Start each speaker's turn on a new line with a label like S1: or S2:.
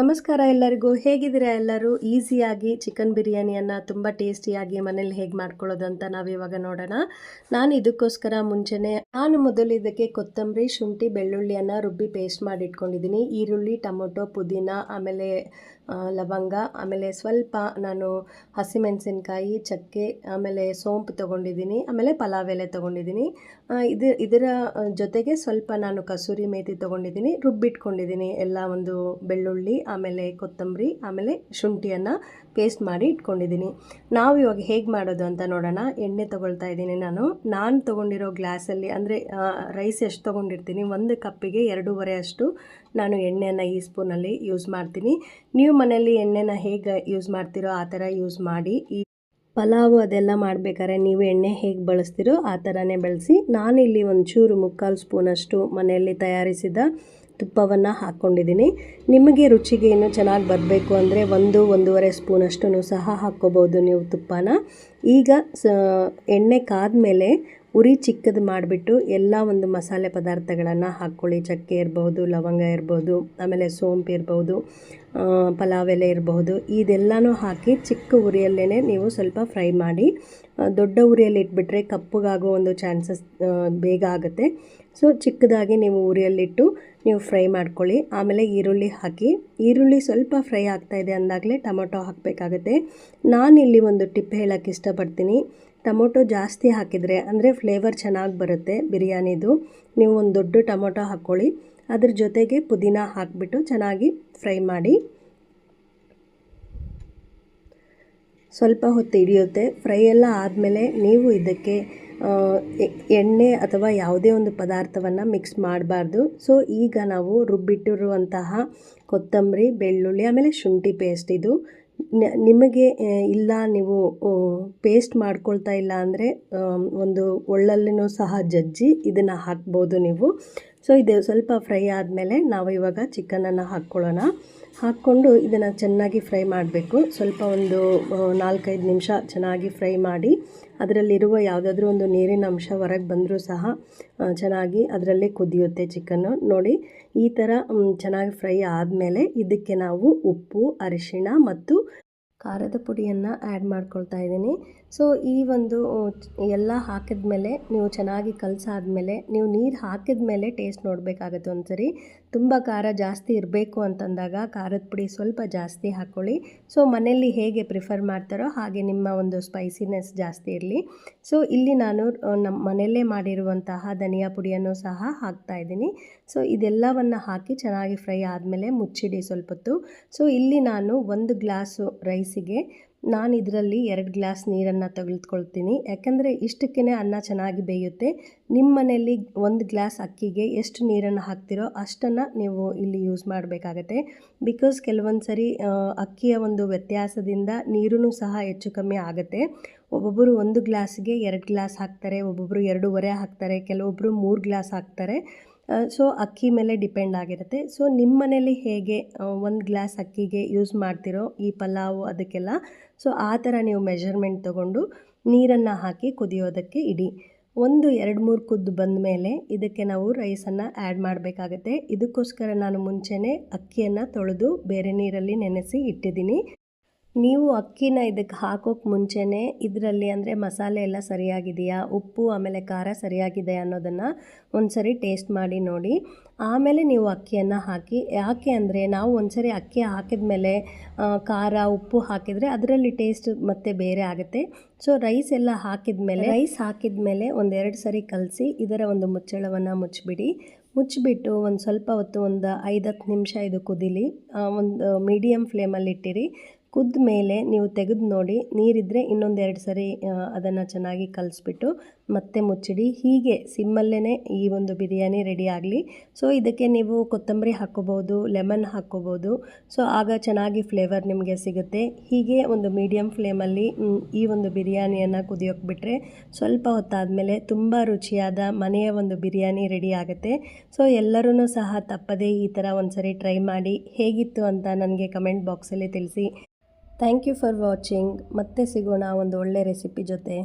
S1: ನಮಸ್ಕಾರ ಎಲ್ಲರಿಗೂ. ಹೇಗಿದ್ದೀರಾ ಎಲ್ಲರೂ? ಈಸಿಯಾಗಿ ಚಿಕನ್ ಬಿರಿಯಾನಿಯನ್ನು ತುಂಬ ಟೇಸ್ಟಿಯಾಗಿ ಮನೇಲಿ ಹೇಗೆ ಮಾಡ್ಕೊಳ್ಳೋದು ಅಂತ ನಾವಿವಾಗ ನೋಡೋಣ. ನಾನು ಇದಕ್ಕೋಸ್ಕರ ಮುಂಚೆನೇ, ನಾನು ಮೊದಲು ಇದಕ್ಕೆ ಕೊತ್ತಂಬರಿ, ಶುಂಠಿ, ಬೆಳ್ಳುಳ್ಳಿಯನ್ನು ರುಬ್ಬಿ ಪೇಸ್ಟ್ ಮಾಡಿ ಇಟ್ಕೊಂಡಿದ್ದೀನಿ ಈರುಳ್ಳಿ, ಟೊಮೊಟೊ, ಪುದೀನ, ಆಮೇಲೆ ಲವಂಗ, ಆಮೇಲೆ ಸ್ವಲ್ಪ ನಾನು ಹಸಿಮೆಣಸಿನ್ಕಾಯಿ, ಚಕ್ಕೆ, ಆಮೇಲೆ ಸೋಂಪು ತೊಗೊಂಡಿದ್ದೀನಿ. ಆಮೇಲೆ ಪಲಾವ್ ಎಲೆ ತೊಗೊಂಡಿದ್ದೀನಿ. ಇದು, ಇದರ ಜೊತೆಗೆ ಸ್ವಲ್ಪ ನಾನು ಕಸೂರಿ ಮೇಥಿ ತೊಗೊಂಡಿದ್ದೀನಿ. ರುಬ್ಬಿಟ್ಕೊಂಡಿದ್ದೀನಿ ಎಲ್ಲ ಒಂದು ಬೆಳ್ಳುಳ್ಳಿ ಆಮೇಲೆ ಕೊತ್ತಂಬರಿ, ಆಮೇಲೆ ಶುಂಠಿಯನ್ನು ಪೇಸ್ಟ್ ಮಾಡಿ ಇಟ್ಕೊಂಡಿದ್ದೀನಿ. ನಾವು ಇವಾಗ ಹೇಗೆ ಮಾಡೋದು ಅಂತ ನೋಡೋಣ. ಎಣ್ಣೆ ತೊಗೊಳ್ತಾ ಇದ್ದೀನಿ ನಾನು. ನಾನು ತೊಗೊಂಡಿರೋ ಗ್ಲಾಸಲ್ಲಿ ಅಂದರೆ ರೈಸ್ ಎಷ್ಟು ತೊಗೊಂಡಿರ್ತೀನಿ? ಒಂದು ಕಪ್ಪಿಗೆ ಎರಡೂವರೆ ಅಷ್ಟು ನಾನು ಎಣ್ಣೆಯನ್ನು ಈ ಸ್ಪೂನಲ್ಲಿ ಯೂಸ್ ಮಾಡ್ತೀನಿ. ನೀವು ಮನೆಯಲ್ಲಿ ಎಣ್ಣೆನ ಹೇಗೆ ಯೂಸ್ ಮಾಡ್ತೀರೋ ಆ ಥರ ಯೂಸ್ ಮಾಡಿ. ಈ ಪಲಾವು ಅದೆಲ್ಲ ಮಾಡಬೇಕಾದ್ರೆ ನೀವು ಎಣ್ಣೆ ಹೇಗೆ ಬಳಸ್ತೀರೋ ಆ ಥರನೇ ಬಳಸಿ. ನಾನಿಲ್ಲಿ ಒಂಚೂರು ಮುಕ್ಕಾಲು ಸ್ಪೂನಷ್ಟು ಮನೆಯಲ್ಲಿ ತಯಾರಿಸಿದ ತುಪ್ಪವನ್ನು ಹಾಕ್ಕೊಂಡಿದ್ದೀನಿ ನಿಮಗೆ ರುಚಿಗೆ ಇನ್ನೂ ಚೆನ್ನಾಗಿ ಬರಬೇಕು ಅಂದರೆ ಒಂದು, ಒಂದೂವರೆ ಸ್ಪೂನಷ್ಟು ಸಹ ಹಾಕ್ಕೋಬೋದು ನೀವು ತುಪ್ಪನ. ಈಗ ಸ, ಎಣ್ಣೆ ಕಾದ್ಮೇಲೆ ಉರಿ ಚಿಕ್ಕದು ಮಾಡಿಬಿಟ್ಟು ಎಲ್ಲ ಒಂದು ಮಸಾಲೆ ಪದಾರ್ಥಗಳನ್ನು ಹಾಕ್ಕೊಳ್ಳಿ. ಚಕ್ಕೆ ಇರ್ಬೋದು, ಲವಂಗ ಇರ್ಬೋದು, ಆಮೇಲೆ ಸೋಂಪು ಇರ್ಬೋದು ಪಲಾವ್ ಎಲೆ ಇರಬಹುದು ಇದೆಲ್ಲನೂ ಹಾಕಿ ಚಿಕ್ಕ ಉರಿಯಲ್ಲೇ ನೀವು ಸ್ವಲ್ಪ ಫ್ರೈ ಮಾಡಿ ದೊಡ್ಡ ಉರಿಯಲ್ಲಿ ಇಟ್ಬಿಟ್ರೆ ಕಪ್ಪಗಾಗೋ ಒಂದು ಚಾನ್ಸಸ್ ಬೇಗ ಆಗುತ್ತೆ. ಸೊ, ಚಿಕ್ಕದಾಗಿ ನೀವು ಉರಿಯಲ್ಲಿಟ್ಟು ನೀವು ಫ್ರೈ ಮಾಡ್ಕೊಳ್ಳಿ. ಆಮೇಲೆ ಈರುಳ್ಳಿ ಹಾಕಿ, ಈರುಳ್ಳಿ ಸ್ವಲ್ಪ ಫ್ರೈ ಆಗ್ತಾ ಇದೆ ಅಂದಾಗಲೇ ಟೊಮೊಟೊ ಹಾಕಬೇಕಾಗತ್ತೆ. ನಾನಿಲ್ಲಿ ಒಂದು ಟಿಪ್ ಹೇಳೋಕ್ಕೆ ಇಷ್ಟಪಡ್ತೀನಿ. ಟೊಮೊಟೊ ಜಾಸ್ತಿ ಹಾಕಿದರೆ, ಅಂದರೆ ಫ್ಲೇವರ್ ಚೆನ್ನಾಗಿ ಬರುತ್ತೆ ಬಿರಿಯಾನಿದು. ನೀವು ಒಂದು ದೊಡ್ಡ ಟೊಮೊಟೊ ಹಾಕ್ಕೊಳ್ಳಿ ಅದ್ರ ಜೊತೆಗೆ ಪುದೀನ ಹಾಕಿಬಿಟ್ಟು ಚೆನ್ನಾಗಿ ಫ್ರೈ ಮಾಡಿ. ಸ್ವಲ್ಪ ಹೊತ್ತು ಹಿಡಿಯುತ್ತೆ. ಫ್ರೈ ಎಲ್ಲ ಆದಮೇಲೆ ನೀವು ಇದಕ್ಕೆ ಎಣ್ಣೆ ಅಥವಾ ಯಾವುದೇ ಒಂದು ಪದಾರ್ಥವನ್ನು ಮಿಕ್ಸ್ ಮಾಡಬಾರ್ದು. ಸೊ ಈಗ ನಾವು ರುಬ್ಬಿಟ್ಟಿರುವಂತಹ ಕೊತ್ತಂಬರಿ, ಬೆಳ್ಳುಳ್ಳಿ, ಆಮೇಲೆ ಶುಂಠಿ ಪೇಸ್ಟ್ ಇದು. ನಿಮಗೆ ಇಲ್ಲ ನೀವು ಪೇಸ್ಟ್ ಮಾಡ್ಕೊಳ್ತಾ ಇಲ್ಲ ಅಂದರೆ ಒಂದು ಒಳ್ಳಲ್ಲಿನೂ ಸಹ ಜಜ್ಜಿ ಇದನ್ನು ಹಾಕ್ಬೋದು ನೀವು. ಸೊ ಇದು ಸ್ವಲ್ಪ ಫ್ರೈ ಆದಮೇಲೆ ನಾವು ಇವಾಗ ಚಿಕನನ್ನು ಹಾಕ್ಕೊಳ್ಳೋಣ. ಹಾಕ್ಕೊಂಡು ಇದನ್ನು ಚೆನ್ನಾಗಿ ಫ್ರೈ ಮಾಡಬೇಕು. ಸ್ವಲ್ಪ ಒಂದು ನಾಲ್ಕೈದು ನಿಮಿಷ ಚೆನ್ನಾಗಿ ಫ್ರೈ ಮಾಡಿ ಅದರಲ್ಲಿರುವ ಯಾವುದಾದ್ರೂ ಒಂದು ನೀರಿನ ಅಂಶ ಹೊರಗೆ ಬಂದರೂ ಸಹ ಚೆನ್ನಾಗಿ ಅದರಲ್ಲೇ ಕುದಿಯುತ್ತೆ ಚಿಕನ್ನು ನೋಡಿ, ಈ ಥರ ಚೆನ್ನಾಗಿ ಫ್ರೈ ಆದಮೇಲೆ ಇದಕ್ಕೆ ನಾವು ಉಪ್ಪು, ಅರಿಶಿಣ ಮತ್ತು ಖಾರದ ಪುಡಿಯನ್ನು ಆ್ಯಡ್ ಮಾಡ್ಕೊಳ್ತಾ ಇದ್ದೀನಿ. ಸೊ ಈ ಒಂದು ಎಲ್ಲ ಹಾಕಿದ ಮೇಲೆ ನೀವು ಚೆನ್ನಾಗಿ ಕಲಸಾದ್ಮೇಲೆ, ನೀವು ನೀರು ಹಾಕಿದ್ಮೇಲೆ ಟೇಸ್ಟ್ ನೋಡಬೇಕಾಗತ್ತೆ ಒಂದ್ಸರಿ. ತುಂಬ ಖಾರ ಜಾಸ್ತಿ ಇರಬೇಕು ಅಂತಂದಾಗ ಖಾರದ ಪುಡಿ ಸ್ವಲ್ಪ ಜಾಸ್ತಿ ಹಾಕ್ಕೊಳ್ಳಿ ಸೊ ಮನೆಯಲ್ಲಿ ಹೇಗೆ ಪ್ರಿಫರ್ ಮಾಡ್ತಾರೋ ಹಾಗೆ ನಿಮ್ಮ ಒಂದು ಸ್ಪೈಸಿನೆಸ್ ಜಾಸ್ತಿ ಇರಲಿ. ಸೊ ಇಲ್ಲಿ ನಾನು ನಮ್ಮ ಮನೆಯಲ್ಲೇ ಮಾಡಿರುವಂತಹ ಧನಿಯಾ ಪುಡಿಯನ್ನು ಸಹ ಹಾಕ್ತಾ ಇದ್ದೀನಿ. ಸೊ ಇದೆಲ್ಲವನ್ನು ಹಾಕಿ ಚೆನ್ನಾಗಿ ಫ್ರೈ ಆದಮೇಲೆ ಮುಚ್ಚಿಡಿ ಸ್ವಲ್ಪ ಹೊತ್ತು ಸೊ ಇಲ್ಲಿ ನಾನು ಒಂದು ಗ್ಲಾಸು ರೈಸಿಗೆ ನಾನು ಇದರಲ್ಲಿ ಎರಡು ಗ್ಲಾಸ್ ನೀರನ್ನು ತೆಗೆದುಕೊಳ್ತೀನಿ. ಯಾಕಂದರೆ ಇಷ್ಟಕ್ಕೇ ಅನ್ನ ಚೆನ್ನಾಗಿ ಬೇಯುತ್ತೆ. ನಿಮ್ಮ ಮನೆಯಲ್ಲಿ ಒಂದು ಗ್ಲಾಸ್ ಅಕ್ಕಿಗೆ ಎಷ್ಟು ನೀರನ್ನು ಹಾಕ್ತಿರೋ ಅಷ್ಟನ್ನು ನೀವು ಇಲ್ಲಿ ಯೂಸ್ ಮಾಡಬೇಕಾಗತ್ತೆ. ಬಿಕಾಸ್ ಕೆಲವೊಂದು ಸರಿ ಅಕ್ಕಿಯ ಒಂದು ವ್ಯತ್ಯಾಸದಿಂದ ನೀರೂ ಸಹ ಹೆಚ್ಚು ಕಮ್ಮಿ ಆಗುತ್ತೆ. ಒಬ್ಬೊಬ್ಬರು ಒಂದು ಗ್ಲಾಸ್ಗೆ ಎರಡು ಗ್ಲಾಸ್ ಹಾಕ್ತಾರೆ ಒಬ್ಬೊಬ್ಬರು ಎರಡೂವರೆ ಹಾಕ್ತಾರೆ ಕೆಲವೊಬ್ಬರು ಮೂರು ಗ್ಲಾಸ್ ಹಾಕ್ತಾರೆ. ಸೊ ಅಕ್ಕಿ ಮೇಲೆ ಡಿಪೆಂಡ್ ಆಗಿರುತ್ತೆ. ಸೊ ನಿಮ್ಮ ಮನೇಲಿ ಹೇಗೆ ಒಂದು ಗ್ಲಾಸ್ ಅಕ್ಕಿಗೆ ಯೂಸ್ ಮಾಡ್ತಿರೋ ಈ ಪಲಾವು ಅದಕ್ಕೆಲ್ಲ? ಸೊ ಆ ಥರ ನೀವು ಮೆಷರ್ಮೆಂಟ್ ತೊಗೊಂಡು ನೀರನ್ನು ಹಾಕಿ ಕುದಿಯೋದಕ್ಕೆ ಇಡಿ. ಒಂದು, ಎರಡು, ಮೂರು ಕುದ್ದು ಬಂದ ಮೇಲೆ ಇದಕ್ಕೆ ನಾವು ರೈಸನ್ನು ಆ್ಯಡ್ ಮಾಡಬೇಕಾಗತ್ತೆ. ಇದಕ್ಕೋಸ್ಕರ ನಾನು ಮುಂಚೆನೇ ಅಕ್ಕಿಯನ್ನು ತೊಳೆದು ಬೇರೆ ನೀರಲ್ಲಿ ನೆನೆಸಿ ಇಟ್ಟಿದ್ದೀನಿ. ನೀವು ಅಕ್ಕಿನ ಇದಕ್ಕೆ ಹಾಕೋಕ್ಕೆ ಮುಂಚೆನೇ ಇದರಲ್ಲಿ ಅಂದರೆ ಮಸಾಲೆ ಎಲ್ಲ ಸರಿಯಾಗಿದೆಯಾ? ಉಪ್ಪು, ಆಮೇಲೆ ಖಾರ ಸರಿಯಾಗಿದೆ ಅನ್ನೋದನ್ನು ಒಂದ್ಸರಿ ಟೇಸ್ಟ್ ಮಾಡಿ ನೋಡಿ. ಆಮೇಲೆ ನೀವು ಅಕ್ಕಿಯನ್ನು ಹಾಕಿ, ಯಾಕೆ ಅಂದರೆ ನಾವು ಒಂದ್ಸರಿ ಅಕ್ಕಿ ಹಾಕಿದ ಮೇಲೆ ಖಾರ, ಉಪ್ಪು ಹಾಕಿದರೆ ಅದರಲ್ಲಿ ಟೇಸ್ಟ್ ಮತ್ತೆ ಬೇರೆ ಆಗುತ್ತೆ. ಸೊ, ರೈಸ್ ಎಲ್ಲ ಹಾಕಿದ ಮೇಲೆ ರೈಸ್ ಹಾಕಿದ ಮೇಲೆ ಒಂದೆರಡು ಸರಿ ಕಲಸಿ ಇದರ ಒಂದು ಮುಚ್ಚಳವನ್ನು ಮುಚ್ಚಿಬಿಡಿ. ಮುಚ್ಚಿಬಿಟ್ಟು ಒಂದು ಸ್ವಲ್ಪ ಹೊತ್ತು, ಒಂದು ಐದು ಹತ್ತು ನಿಮಿಷ ಇದು ಕುದಿಲಿ. ಒಂದು ಮೀಡಿಯಮ್ ಫ್ಲೇಮಲ್ಲಿ ಇಟ್ಟಿರಿ. ಕುದ್ದ ಮೇಲೆ ನೀವು ತೆಗೆದು ನೋಡಿ ನೀರಿದ್ದರೆ ಇನ್ನೊಂದು ಎರಡು ಸರಿ ಅದನ್ನು ಚೆನ್ನಾಗಿ ಕಲಿಸ್ಬಿಟ್ಟು ಮತ್ತೆ ಮುಚ್ಚಿಡಿ. ಹೀಗೆ ಸಿಮ್ಮಲ್ಲೇ ಈ ಒಂದು ಬಿರಿಯಾನಿ ರೆಡಿ ಆಗಲಿ. ಸೊ ಇದಕ್ಕೆ ನೀವು ಕೊತ್ತಂಬರಿ ಹಾಕ್ಕೋಬೋದು, ಲೆಮನ್ ಹಾಕ್ಕೋಬೋದು. ಸೊ ಆಗ ಚೆನ್ನಾಗಿ ಫ್ಲೇವರ್ ನಿಮಗೆ ಸಿಗುತ್ತೆ. ಹೀಗೆ ಒಂದು ಮೀಡಿಯಮ್ ಫ್ಲೇಮಲ್ಲಿ ಈ ಒಂದು ಬಿರಿಯಾನಿಯನ್ನು ಕುದಿಯೋಕೆ ಬಿಟ್ಟರೆ ಸ್ವಲ್ಪ ಹೊತ್ತಾದಮೇಲೆ ತುಂಬ ರುಚಿಯಾದ ಮನೆಯ ಒಂದು ಬಿರಿಯಾನಿ ರೆಡಿ ಆಗುತ್ತೆ. ಸೊ ಎಲ್ಲರೂ ಸಹ ತಪ್ಪದೇ ಈ ಥರ ಒಂದು ಸರಿ ಟ್ರೈ ಮಾಡಿ. ಹೇಗಿತ್ತು ಅಂತ ನನಗೆ ಕಮೆಂಟ್ ಬಾಕ್ಸಲ್ಲಿ ತಿಳಿಸಿ. ಥ್ಯಾಂಕ್ ಯು ಫಾರ್ ವಾಚಿಂಗ್ ಮತ್ತೆ ಸಿಗೋಣ ಒಂದು ಒಳ್ಳೆ ರೆಸಿಪಿ ಜೊತೆ.